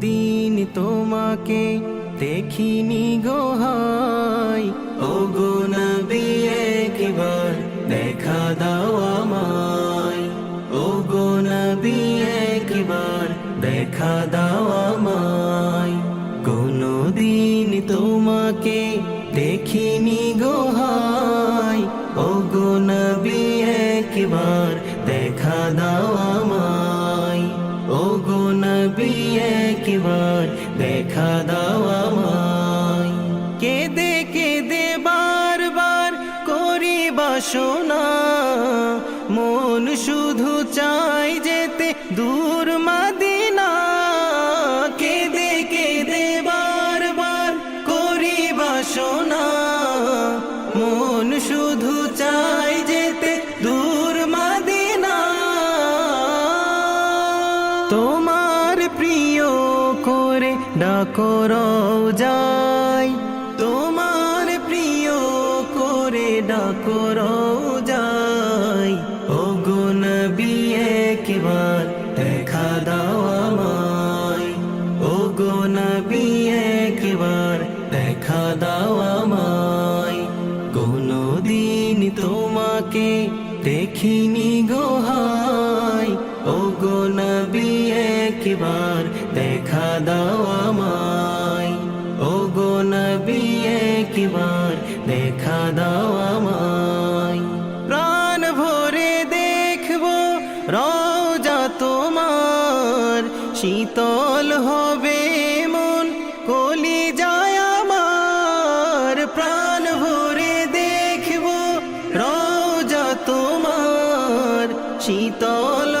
দিন তোমাকে দেখিনি গোহাই ও গো নবী, একবার দেখা দাও আমায়। ও গো নবী, একবার দেখা দাও আমায়। কোনো দিন তোমাকে দেখিনি গোহাই ও গো নবী, একবার দেখা দাও একবার দেখা দাও আমায়। কেদে কেদে বারবার করি বাসনা। মন শুধু চাই যেতে দূর মাদিনা। কেদে কেদে বারবার করি বাসনা। মন শুধু চাই যেতে দূর মাদিনা। তোমার প্রিয় করে ডাকো যাই তোমার প্রিয় করে ডাকর যাই ও গুণ বিয়ে একবার দেখা দাও আমায়। ও গুণ বিয়ে একবার দেখা দাও আমায়। কোনো দিন তোমাকে দেখিনি গোহাই ও গো নবী একবার দেখা দাও আমায়। ও গো নবী, একবার দেখা দাও আমায়। প্রাণ ভরে দেখব রাজা তোমার। শীতল হবে মন কলি যায় আমার। প্রাণ ভরে দেখব রাজা তোমার। শীতল